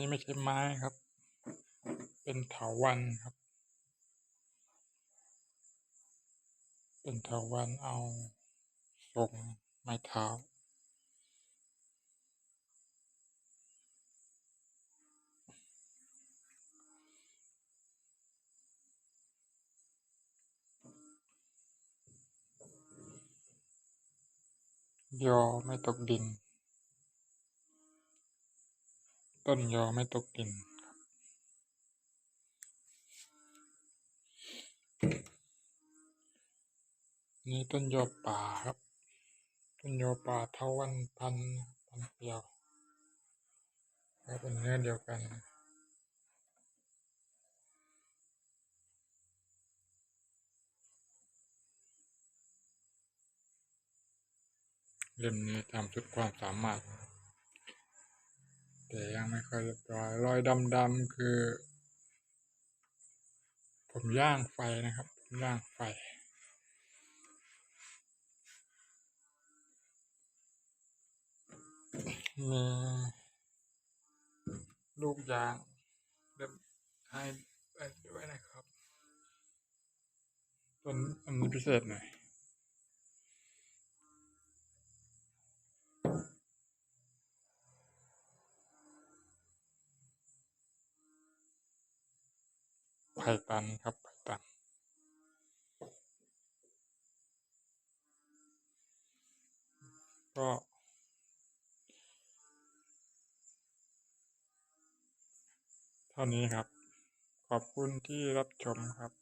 นี่ไม่ใช่ไม้ครับ เป็นเถาวันครับ เป็นเถาวันเอาทรงไม้เท้ายอไม่ตกดิน ต้นยอไม่ตกดินนี่ต้นยอป่าครับ ต้นยอป่าเทาวันพันพันเดียวก็เป็นเนื้อเดียวกันเล่มนี้ทำสุดความสามารถ แต่ยังไม่ค่อยเรียบร้อยรอยดำๆคือ ผมย่างไฟนะครับ ผมย่างไฟมีลูกยางเล่มให้ไปด้วยนะครับต้นอันนี้พิเศษหน่อย ไผ่ตันครับไผ่ตัน ก็เท่านี้ครับ ขอบคุณที่รับชมครับ